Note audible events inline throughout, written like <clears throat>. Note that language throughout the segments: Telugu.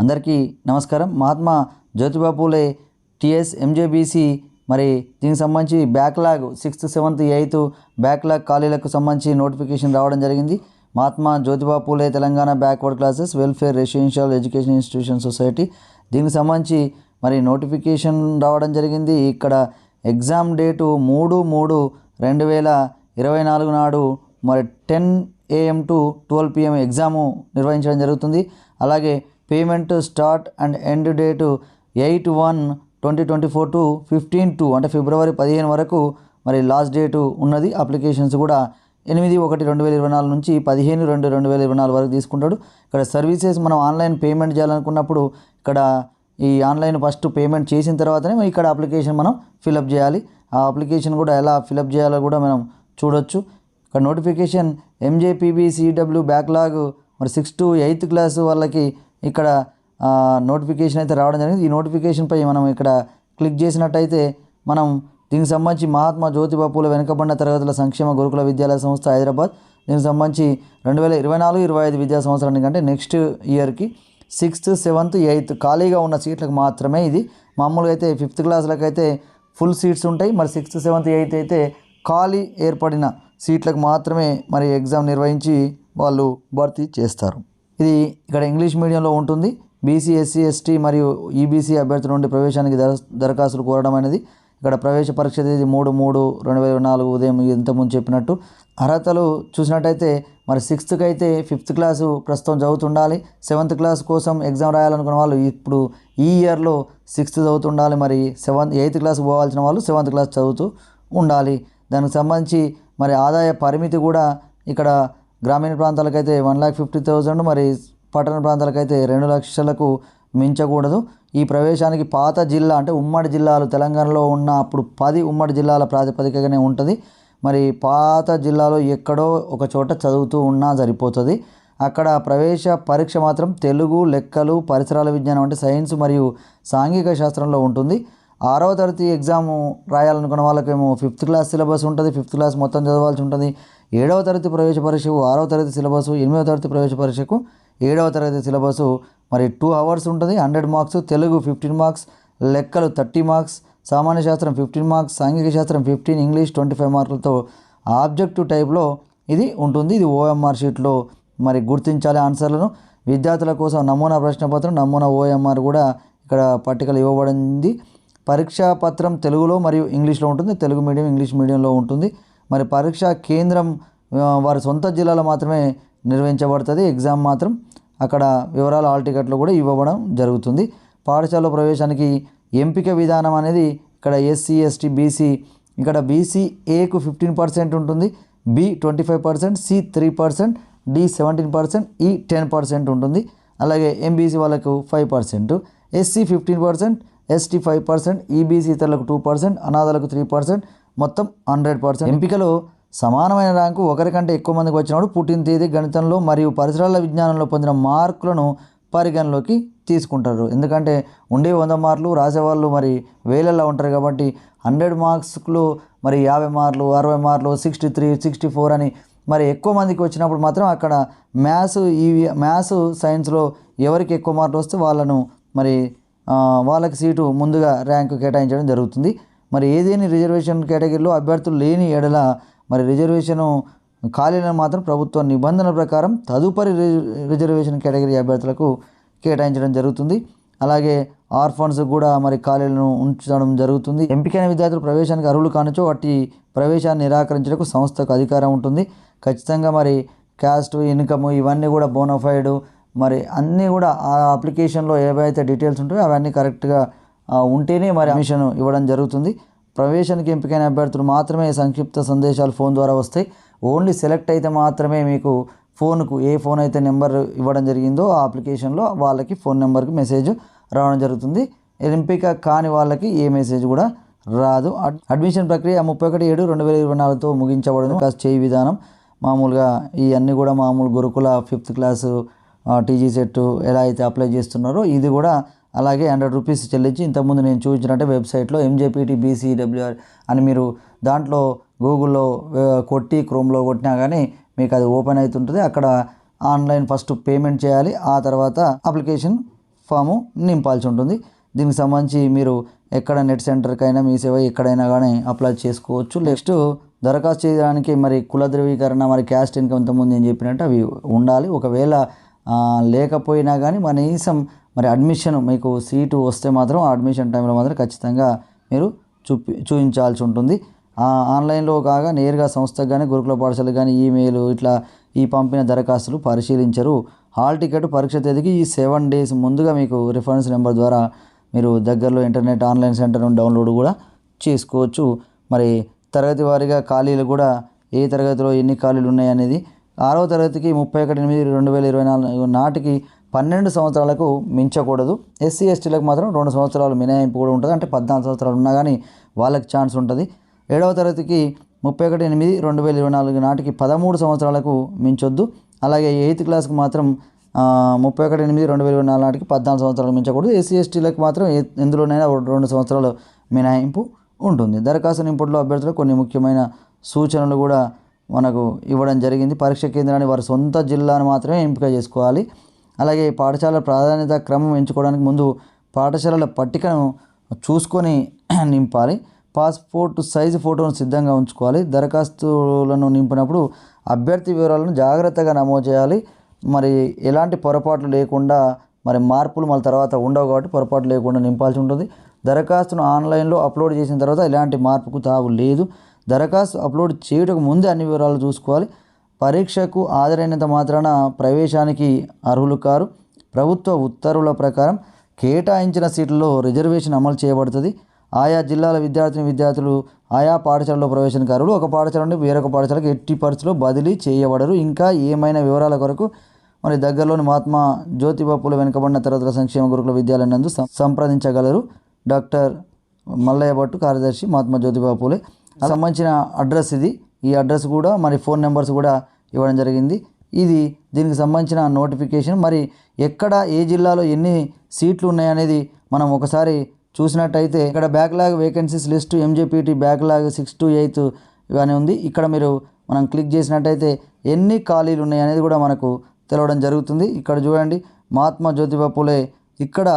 అందరికీ నమస్కారం. మహాత్మా జ్యోతిబా పూలే టిఎస్ ఎంజేబీసీ మరి దీనికి సంబంధించి backlog sixth seventh eighth backlog ఖాళీలకు సంబంధించి నోటిఫికేషన్ రావడం జరిగింది. Mahatma Jyotiba Phule Telangana backward classes welfare residential education institution society. దీనికి సంబంధించి మరి నోటిఫికేషన్ రావడం జరిగింది. ఇక్కడ ఎగ్జామ్ డేటు మూడు మూడు రెండు వేల ఇరవై నాలుగు నాడు మరి ten AM to twelve PM exam నిర్వహించడం జరుగుతుంది. అలాగే payment start and end date eight one twenty twenty four to fifteen two అంటే ఫిబ్రవరి పదిహేను వరకు మరి లాస్ట్ డేటు ఉన్నది. అప్లికేషన్స్ కూడా ఎనిమిది ఒకటి రెండు వేల ఇరవై నాలుగు నుంచి పదిహేను రెండు రెండు వేల ఇరవై నాలుగు వరకు తీసుకుంటాడు. ఇక్కడ సర్వీసెస్ మనం ఆన్లైన్ పేమెంట్ చేయాలనుకున్నప్పుడు ఇక్కడ ఈ ఆన్లైన్ ఫస్ట్ పేమెంట్ చేసిన తర్వాతనే ఇక్కడ అప్లికేషన్ మనం ఫిలప్ చేయాలి. ఆ అప్లికేషన్ కూడా ఎలా ఫిలప్ చేయాలో కూడా మనం చూడొచ్చు. ఇక్కడ నోటిఫికేషన్ ఎంజేపీబీ సిడబ్ల్యూ బ్యాక్లాగ్ మరి సిక్స్ టు ఎయిత్ క్లాస్ వాళ్ళకి ఇక్కడ నోటిఫికేషన్ అయితే రావడం జరిగింది. ఈ నోటిఫికేషన్పై మనం ఇక్కడ క్లిక్ చేసినట్టయితే మనం దీనికి సంబంధించి మహాత్మా జ్యోతిబా పూల వెనుకబడిన తరగతుల సంక్షేమ గురుకుల విద్యాలయ సంస్థ హైదరాబాద్. దీనికి సంబంధించి రెండు వేల ఇరవై నాలుగు ఇరవై ఐదు విద్యా సంవత్సరానికి అంటే నెక్స్ట్ ఇయర్కి సిక్స్త్ సెవెంత్ ఎయిత్ ఖాళీగా ఉన్న సీట్లకు మాత్రమే ఇది. మామూలుగా అయితే ఫిఫ్త్ క్లాసులకు అయితే ఫుల్ సీట్స్ ఉంటాయి. మరి సిక్స్త్ సెవెంత్ ఎయిత్ అయితే ఖాళీ ఏర్పడిన సీట్లకు మాత్రమే మరి ఎగ్జామ్ నిర్వహించి వాళ్ళు భర్తీ చేస్తారు. ఇది ఇక్కడ ఇంగ్లీష్ మీడియంలో ఉంటుంది. బీసీ ఎస్సీ ఎస్టీ మరియు ఈబీసీ అభ్యర్థుల నుండి ప్రవేశానికి దర దరఖాస్తులు కోరడం అనేది ఇక్కడ ప్రవేశ పరీక్ష తేదీ మూడు మూడు రెండు వేల నాలుగు ఉదయం ఇంతకుముందు చెప్పినట్టు. అర్హతలు చూసినట్టయితే మరి సిక్స్త్కి అయితే ఫిఫ్త్ క్లాసు ప్రస్తుతం చదువుతుండాలి. సెవెంత్ క్లాస్ కోసం ఎగ్జామ్ రాయాలనుకున్న వాళ్ళు ఇప్పుడు ఈ ఇయర్లో సిక్స్త్ చదువుతుండాలి. మరి సెవెంత్ ఎయిత్ క్లాస్ పోవాల్సిన వాళ్ళు సెవెంత్ క్లాస్ చదువుతూ ఉండాలి. దానికి సంబంధించి మరి ఆదాయ పరిమితి కూడా ఇక్కడ గ్రామీణ ప్రాంతాలకైతే వన్ ల్యాక్ ఫిఫ్టీ థౌజండ్ మరి పట్టణ ప్రాంతాలకైతే రెండు లక్షలకు మించకూడదు. ఈ ప్రవేశానికి పాత జిల్లా అంటే ఉమ్మడి జిల్లాలు తెలంగాణలో ఉన్న అప్పుడు పది ఉమ్మడి జిల్లాల ప్రాతిపదికగానే ఉంటుంది. మరి పాత జిల్లాలో ఎక్కడో ఒక చోట చదువుతూ ఉన్నా సరిపోతుంది. అక్కడ ప్రవేశ పరీక్ష మాత్రం తెలుగు లెక్కలు పరిసరాల విజ్ఞానం అంటే సైన్స్ మరియు సాంఘిక శాస్త్రంలో ఉంటుంది. ఆరవ తరగతి ఎగ్జామ్ రాయాలనుకున్న వాళ్ళకేమో ఫిఫ్త్ క్లాస్ సిలబస్ ఉంటుంది ఫిఫ్త్ క్లాస్ మొత్తం చదవాల్సి ఉంటుంది. ఏడవ తరగతి ప్రవేశ పరీక్షకు ఆరవ తరగతి సిలబస్ ఎనిమిదవ తరగతి ప్రవేశ పరీక్షకు ఏడవ తరగతి సిలబస్. మరి టూ అవర్స్ ఉంటుంది hundred marks. Telugu fifteen marks లెక్కలు థర్టీ మార్క్స్ సామాన్య శాస్త్రం ఫిఫ్టీన్ మార్క్స్ సాంఘిక శాస్త్రం ఫిఫ్టీన్ ఇంగ్లీష్ ట్వంటీ ఫైవ్ మార్కులతో ఆబ్జెక్టివ్ టైప్లో ఇది ఉంటుంది ఇది ఓఎంఆర్ షీట్లో. మరి గుర్తించాలి ఆన్సర్లను. విద్యార్థుల కోసం నమూనా ప్రశ్నపత్రం నమూనా ఓఎంఆర్ కూడా ఇక్కడ పట్టికలు ఇవ్వబడింది. పరీక్షా పత్రం తెలుగులో మరియు ఇంగ్లీష్లో ఉంటుంది తెలుగు మీడియం ఇంగ్లీష్ మీడియంలో ఉంటుంది. మరి పరీక్షా కేంద్రం వారి సొంత జిల్లాలో మాత్రమే నిర్వహించబడుతుంది. ఎగ్జామ్ మాత్రం అక్కడ వివరాలు హాల్ టికెట్లు కూడా ఇవ్వడం జరుగుతుంది. పాఠశాల ప్రవేశానికి ఎంపిక విధానం అనేది ఇక్కడ ఎస్సీ ఎస్టీ బీసీ ఇక్కడ బీసీ ఏకు ఫిఫ్టీన్ పర్సెంట్ ఉంటుంది B twenty five percent C three percent D seventeen percent E ten percent ఉంటుంది అలాగే ఎంబీసీ వాళ్ళకు five percent SC fifteen percent ST five percent EBC ఇతరులకు టూ పర్సెంట్ అనాథలకు త్రీ పర్సెంట్ మొత్తం హండ్రెడ్ పర్సెంట్. ఎంపికలో సమానమైన ర్యాంకు ఒకరికంటే ఎక్కువ మందికి వచ్చినప్పుడు పుట్టిన తేదీ గణితంలో మరియు పరిసరాల విజ్ఞానంలో పొందిన మార్కులను పరిగణలోకి తీసుకుంటారు. ఎందుకంటే ఉండే వంద మార్కులు రాసేవాళ్ళు మరి వేలల్లో ఉంటారు కాబట్టి హండ్రెడ్ మార్క్స్లో మరి యాభై మార్కులు అరవై మార్కులు సిక్స్టీ త్రీ సిక్స్టీ ఫోర్ అని మరి ఎక్కువ మందికి వచ్చినప్పుడు మాత్రం అక్కడ మ్యాథ్స్ ఈ మ్యాథ్స్ సైన్స్లో ఎవరికి ఎక్కువ మార్కులు వస్తే వాళ్ళను మరి వాళ్ళకి సీటు ముందుగా ర్యాంకు కేటాయించడం జరుగుతుంది. మరి ఏదేని రిజర్వేషన్ కేటగిరీలో అభ్యర్థులు లేని ఎడల మరి రిజర్వేషను ఖాళీలను మాత్రం ప్రభుత్వ నిబంధనల ప్రకారం తదుపరి రిజర్వేషన్ కేటగిరీ అభ్యర్థులకు కేటాయించడం జరుగుతుంది. అలాగే ఆర్ఫన్స్ కూడా మరి ఖాళీలను ఉంచడం జరుగుతుంది. ఎంపికైన విద్యార్థులు ప్రవేశానికి అర్హులు కానిచో వాటి ప్రవేశాన్ని నిరాకరించడానికి సంస్థకు అధికారం ఉంటుంది. ఖచ్చితంగా మరి క్యాస్ట్ ఇన్కమ్ ఇవన్నీ కూడా బోనఫైడ్ మరి అన్నీ కూడా ఆ అప్లికేషన్లో ఏవైతే డీటెయిల్స్ ఉంటాయో అవన్నీ కరెక్ట్గా ఉంటేనే మరి అడ్మిషన్ ఇవ్వడం జరుగుతుంది. ప్రవేశానికి ఎంపికైన అభ్యర్థులు మాత్రమే సంక్షిప్త సందేశాలు ఫోన్ ద్వారా వస్తాయి. ఓన్లీ సెలెక్ట్ అయితే మాత్రమే మీకు ఫోన్కు ఏ ఫోన్ అయితే నెంబర్ ఇవ్వడం జరిగిందో ఆ అప్లికేషన్లో వాళ్ళకి ఫోన్ నెంబర్కి మెసేజ్ రావడం జరుగుతుంది. ఎంపిక కాని వాళ్ళకి ఏ మెసేజ్ కూడా రాదు. అడ్- అడ్మిషన్ ప్రక్రియ ముప్పై ఒకటి ఏడు రెండు వేల ఇరవై నాలుగుతో ముగించబడను. చేయి విధానం మామూలుగా ఇవన్నీ కూడా మామూలు గురుకుల ఫిఫ్త్ క్లాసు టీజీ సెట్ ఎలా అయితే అప్లై చేస్తున్నారో ఇది కూడా అలాగే హండ్రెడ్ రూపీస్ చెల్లించి ఇంతకుముందు నేను చూపించినట్టే వెబ్సైట్లో ఎంజేపీటీ బీసీడబ్ల్యూఆర్ అని మీరు దాంట్లో గూగుల్లో కొట్టి క్రోమ్లో కొట్టినా కానీ మీకు అది ఓపెన్ అవుతుంటుంది. అక్కడ ఆన్లైన్ ఫస్ట్ పేమెంట్ చేయాలి. ఆ తర్వాత అప్లికేషన్ ఫాము నింపాల్సి ఉంటుంది. దీనికి సంబంధించి మీరు ఎక్కడ నెట్ సెంటర్కైనా మీ సేవ ఎక్కడైనా కానీ అప్లై చేసుకోవచ్చు. నెక్స్ట్ దరఖాస్తు చేయడానికి మరి కుల ధృవీకరణ మరి క్యాస్ట్ ఇన్కమ్ ఇంతకుముందు నేను చెప్పినట్టు అవి ఉండాలి. ఒకవేళ లేకపోయినా కానీ కనీసం మరి అడ్మిషన్ మీకు సీటు వస్తే మాత్రం ఆ అడ్మిషన్ టైంలో మాత్రం ఖచ్చితంగా మీరు చూపి చూపించాల్సి ఉంటుంది. ఆ, ఆన్లైన్లో కాగా నేరుగా సంస్థకు కానీ గురుకుల పాఠశాలకు కానీ ఈమెయిల్ ఇట్లా ఈ పంపిన దరఖాస్తులు పరిశీలించరు. హాల్ టికెట్ పరీక్ష తేదీకి ఈ సెవెన్ డేస్ ముందుగా మీకు రిఫరెన్స్ నెంబర్ ద్వారా మీరు దగ్గరలో ఇంటర్నెట్ ఆన్లైన్ సెంటర్ నుండి డౌన్లోడ్ కూడా చేసుకోవచ్చు. మరి తరగతి వారీగా ఖాళీలు కూడా ఏ తరగతిలో ఎన్ని ఖాళీలు ఉన్నాయి అనేది ఆరవ తరగతికి ముప్పై ఒకటి ఎనిమిది రెండు వేల ఇరవై నాలుగు నాటికి పన్నెండు సంవత్సరాలకు మించకూడదు. ఎస్సీ ఎస్టీలకు మాత్రం రెండు సంవత్సరాలు మినహాయింపు కూడా ఉంటుంది. అంటే పద్నాలుగు సంవత్సరాలు ఉన్నా కానీ వాళ్ళకి ఛాన్స్ ఉంటుంది. ఏడవ తరగతికి ముప్పై ఒకటి ఎనిమిది రెండు వేల ఇరవై నాలుగు నాటికి పదమూడు సంవత్సరాలకు మించొద్దు. అలాగే ఎయిత్ క్లాస్కి మాత్రం ముప్పై ఒకటి ఎనిమిది రెండు వేల ఇరవై నాలుగు నాటికి పద్నాలుగు సంవత్సరాలు మించకూడదు. ఎస్సీ ఎస్టీలకు మాత్రం ఎందులోనైనా రెండు సంవత్సరాలు మినహాయింపు ఉంటుంది. దరఖాస్తు నింపుడులో అభ్యర్థులకు కొన్ని ముఖ్యమైన సూచనలు కూడా మనకు ఇవ్వడం జరిగింది. పరీక్ష కేంద్రాన్ని వారి సొంత జిల్లాను మాత్రమే ఎంపిక చేసుకోవాలి. అలాగే పాఠశాల ప్రాధాన్యత క్రమం ఎంచుకోవడానికి ముందు పాఠశాలల పట్టికను చూసుకొని <clears throat> నింపాలి. పాస్పోర్ట్ సైజు ఫోటోను సిద్ధంగా ఉంచుకోవాలి. దరఖాస్తులను నింపినప్పుడు అభ్యర్థి వివరాలను జాగ్రత్తగా నమోదు చేయాలి. మరి ఎలాంటి పొరపాట్లు లేకుండా మరి మార్పులు మళ్ళీ తర్వాత ఉండవు కాబట్టి పొరపాటు లేకుండా నింపాల్సి ఉంటుంది. దరఖాస్తును ఆన్లైన్లో అప్లోడ్ చేసిన తర్వాత ఎలాంటి మార్పుకు తావు లేదు. దరఖాస్తు అప్లోడ్ చేయుటకు ముందే అన్ని వివరాలు చూసుకోవాలి. పరీక్షకు హాజరైనంత మాత్రాన ప్రవేశానికి అర్హులు కారు. ప్రభుత్వ ఉత్తర్వుల ప్రకారం కేటాయించిన సీట్లలో రిజర్వేషన్ అమలు చేయబడుతుంది. ఆయా జిల్లాల విద్యార్థిని విద్యార్థులు ఆయా పాఠశాలలో ప్రవేశానికి అర్హులు ఒక పాఠశాల నుండి వేరొక పాఠశాలకు ఎట్టి పరిస్థితుల్లో బదిలీ చేయబడరు. ఇంకా ఏమైనా వివరాల కొరకు మరి దగ్గరలోని మహాత్మా జ్యోతిబాపుల వెనుకబడిన తరగతుల సంక్షేమ గురుకుల విద్యాలయం నందు సంప్రదించగలరు. డాక్టర్ మల్లయ్య భట్టు కార్యదర్శి మహాత్మా జ్యోతిబాపులే సంబంధించిన అడ్రస్ ఇది. ఈ అడ్రస్ కూడా మరి ఫోన్ నెంబర్స్ కూడా ఇవ్వడం జరిగింది. ఇది దీనికి సంబంధించిన నోటిఫికేషన్. మరి ఎక్కడ ఏ జిల్లాలో ఎన్ని సీట్లు ఉన్నాయనేది మనం ఒకసారి చూసినట్టయితే ఇక్కడ backlog vacancies list MJPT backlog six to eighth ఇవన్నీ ఉంది. ఇక్కడ మీరు మనం క్లిక్ చేసినట్టయితే ఎన్ని ఖాళీలు ఉన్నాయి అనేది కూడా మనకు తెలవడం జరుగుతుంది. ఇక్కడ చూడండి మహాత్మా జ్యోతిబా పూలే ఇక్కడ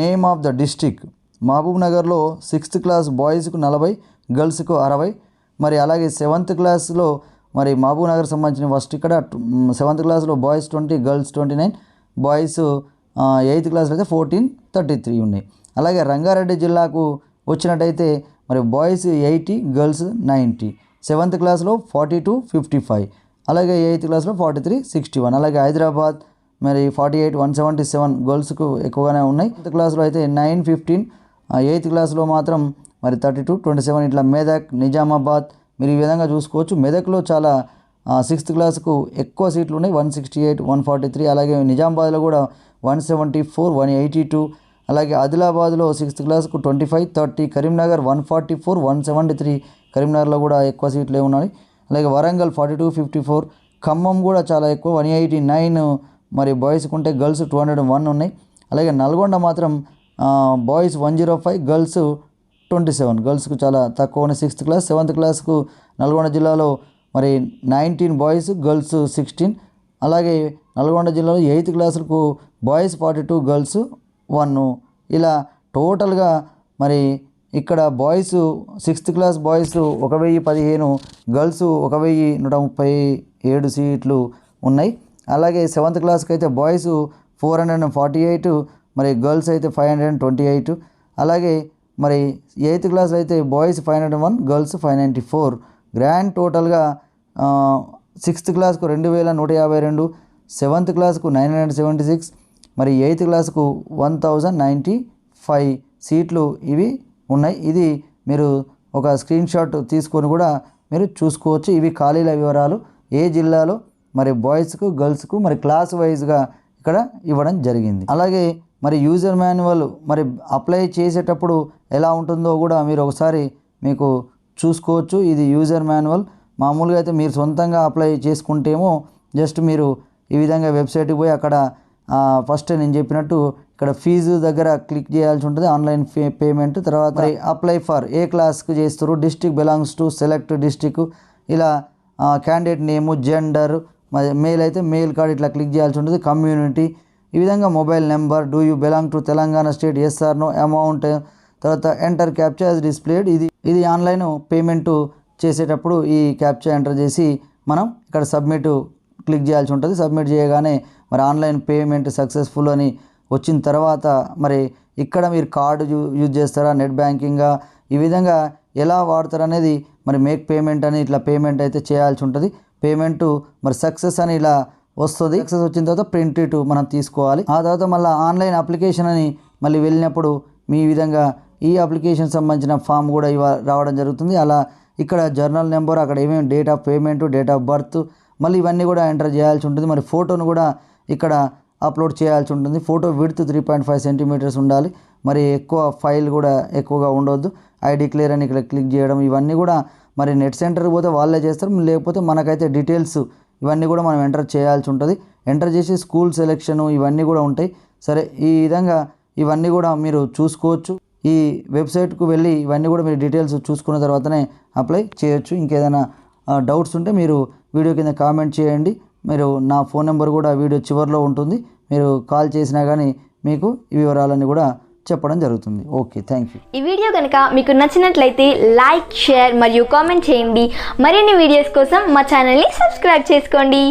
నేమ్ ఆఫ్ ద డిస్టిక్. మహబూబ్ నగర్లో సిక్స్త్ క్లాస్ బాయ్స్కు నలభై గర్ల్స్కు అరవై మరి అలాగే సెవెంత్ క్లాస్లో మరి మహబూబ్ నగర్ సంబంధించిన ఫస్ట్ ఇక్కడ సెవెంత్ క్లాస్లో boys twenty girls twenty nine boys eighth క్లాస్లో అయితే ఫోర్టీన్ థర్టీ త్రీ ఉన్నాయి. అలాగే రంగారెడ్డి జిల్లాకు వచ్చినట్టయితే మరి boys eighty girls ninety seventh క్లాస్లో ఫార్టీ టూ ఫిఫ్టీ ఫైవ్ అలాగే ఎయిత్ క్లాస్లో ఫార్టీ త్రీ సిక్స్టీ వన్ అలాగే హైదరాబాద్ మరి forty eight one seventy seven గర్ల్స్కు ఎక్కువగానే ఉన్నాయి. ఎయిత్ క్లాస్లో అయితే నైన్ ఫిఫ్టీన్ ఎయిత్ క్లాస్లో మాత్రం మరి థర్టీ టూ ట్వంటీ సెవెన్ ఇట్లా మెదక్ నిజామాబాద్ మీరు ఈ విధంగా చూసుకోవచ్చు. మెదక్లో చాలా సిక్స్త్ క్లాస్కు ఎక్కువ సీట్లు ఉన్నాయి. One sixty eight one forty three అలాగే నిజామాబాద్లో కూడా one seventy four one eighty two అలాగే ఆదిలాబాద్లో sixth క్లాస్కు twenty five thirty Karimnagar one forty four one seventy three కరీంనగర్లో కూడా ఎక్కువ సీట్లే ఉన్నాయి. అలాగే Warangal forty two fifty four Khammam కూడా చాలా ఎక్కువ వన్ ఎయిటీ నైన్ మరి బాయ్స్కి ఉంటే గర్ల్స్ టూ హండ్రెడ్ వన్ ఉన్నాయి. అలాగే నల్గొండ మాత్రం boys one zero five girls twenty seven గర్ల్స్కు చాలా తక్కువ ఉన్నాయి సిక్స్త్ క్లాస్ సెవెంత్ క్లాస్కు నల్గొండ జిల్లాలో మరి నైన్టీన్ బాయ్స్ గర్ల్స్ సిక్స్టీన్. అలాగే నల్గొండ జిల్లాలో eighth క్లాసులకు boys forty two girls one. ఇలా టోటల్గా మరి ఇక్కడ బాయ్స్ సిక్స్త్ క్లాస్ బాయ్స్ ఒక వెయ్యి పదిహేను గర్ల్స్ ఒక వెయ్యి నూట ముప్పై ఏడు సీట్లు ఉన్నాయి. అలాగే సెవెంత్ క్లాస్కి అయితే boys four hundred and forty eight మరి గర్ల్స్ అయితే five hundred and twenty eight. అలాగే మరి ఎయిత్ క్లాస్ అయితే boys five hundred one girls five ninety four. Grand టోటల్గా సిక్స్త్ క్లాస్కు రెండు వేల నూట యాభై రెండు సెవెంత్ క్లాస్కు నైన్ హండ్రెడ్ సెవెంటీ సిక్స్ మరి ఎయిత్ క్లాస్కు వన్ థౌజండ్ నైంటీ ఫైవ్ సీట్లు ఇవి ఉన్నాయి. ఇది మీరు ఒక స్క్రీన్ షాట్ తీసుకొని కూడా మీరు చూసుకోవచ్చు. ఇవి ఖాళీల వివరాలు. ఏ జిల్లాలో? మరి బాయ్స్కు గర్ల్స్కు మరి క్లాస్ వైజ్గా ఇక్కడ ఇవ్వడం జరిగింది. అలాగే మరి యూజర్ మాన్యువల్ మరి అప్లై చేసేటప్పుడు ఎలా ఉంటుందో కూడా మీరు ఒకసారి మీకు చూసుకోవచ్చు. ఇది యూజర్ మాన్యువల్ మామూలుగా అయితే మీరు సొంతంగా అప్లై చేసుకుంటేమో జస్ట్ మీరు ఈ విధంగా వెబ్సైట్కి పోయి అక్కడ ఫస్ట్ నేను చెప్పినట్టు ఇక్కడ ఫీజు దగ్గర క్లిక్ చేయాల్సి ఉంటుంది. ఆన్లైన్ పే పేమెంట్ తర్వాత అప్లై ఫర్ ఏ క్లాస్కి చేస్తారు? District belongs to select district ఇలా క్యాండిడేట్ నేము జెండర్ మరి అయితే మెయిల్ కార్డ్ ఇట్లా క్లిక్ చేయాల్సి ఉంటుంది. కమ్యూనిటీ ఈ విధంగా mobile number do you belong to Telangana state? Yes or no amount తర్వాత ఎంటర్ క్యాప్చా యాజ్ డిస్ప్లేడ్. ఇది ఇది ఆన్లైన్ పేమెంట్ చేసేటప్పుడు ఈ క్యాప్చా ఎంటర్ చేసి మనం ఇక్కడ సబ్మిట్ క్లిక్ చేయాల్సి ఉంటుంది. సబ్మిట్ చేయగానే మరి ఆన్లైన్ పేమెంట్ సక్సెస్ఫుల్ అని వచ్చిన తర్వాత మరి ఇక్కడ మీరు కార్డు యూ యూజ్ చేస్తారా? నెట్ బ్యాంకింగా ఈ విధంగా ఎలా వాడతారు అనేది మరి మేక్ పేమెంట్ అని ఇట్లా పేమెంట్ అయితే చేయాల్సి ఉంటుంది. పేమెంట్ మరి సక్సెస్ అని ఇలా వస్తుంది. సక్సెస్ వచ్చిన తర్వాత ప్రింట్ ఇటు మనం తీసుకోవాలి. ఆ తర్వాత మళ్ళీ ఆన్లైన్ అప్లికేషన్ అని మళ్ళీ వెళ్ళినప్పుడు మీ విధంగా ఈ అప్లికేషన్ సంబంధించిన ఫామ్ కూడా ఇవ రావడం జరుగుతుంది. అలా ఇక్కడ జర్నల్ నెంబర్ అక్కడ ఏమేమి date of payment date of birth మళ్ళీ ఇవన్నీ కూడా ఎంటర్ చేయాల్సి ఉంటుంది. మరి ఫోటోను కూడా ఇక్కడ అప్లోడ్ చేయాల్సి ఉంటుంది. Photo width three point five centimetres ఉండాలి. మరి ఎక్కువ ఫైల్ కూడా ఎక్కువగా ఉండొద్దు. ఐడి క్లియర్ అని ఇక్కడ క్లిక్ చేయడం ఇవన్నీ కూడా మరి నెట్ సెంటర్కి పోతే వాళ్ళే చేస్తారు. లేకపోతే మనకైతే డీటెయిల్స్ ఇవన్నీ కూడా మనం ఎంటర్ చేయాల్సి ఉంటుంది. ఎంటర్ చేసి స్కూల్ సెలెక్షన్ ఇవన్నీ కూడా ఉంటాయి. సరే ఈ విధంగా ఇవన్నీ కూడా మీరు చూసుకోవచ్చు. ఈ వెబ్సైట్కు వెళ్ళి ఇవన్నీ కూడా మీరు డీటెయిల్స్ చూసుకున్న తర్వాతనే అప్లై చేయొచ్చు. ఇంకేదైనా డౌట్స్ ఉంటే మీరు వీడియో కింద కామెంట్ చేయండి. మీరు నా ఫోన్ నెంబర్ కూడా వీడియో చివరిలో ఉంటుంది. మీరు కాల్ చేసినా కానీ మీకు ఈ వివరాలన్నీ కూడా చెప్పడం జరుగుతుంది. Okay thank you. ఈ వీడియో కనుక మీకు నచ్చినట్లయితే లైక్ షేర్ మరియు కామెంట్ చేయండి. మరిన్ని వీడియోస్ కోసం మా ఛానల్ని సబ్స్క్రైబ్ చేసుకోండి.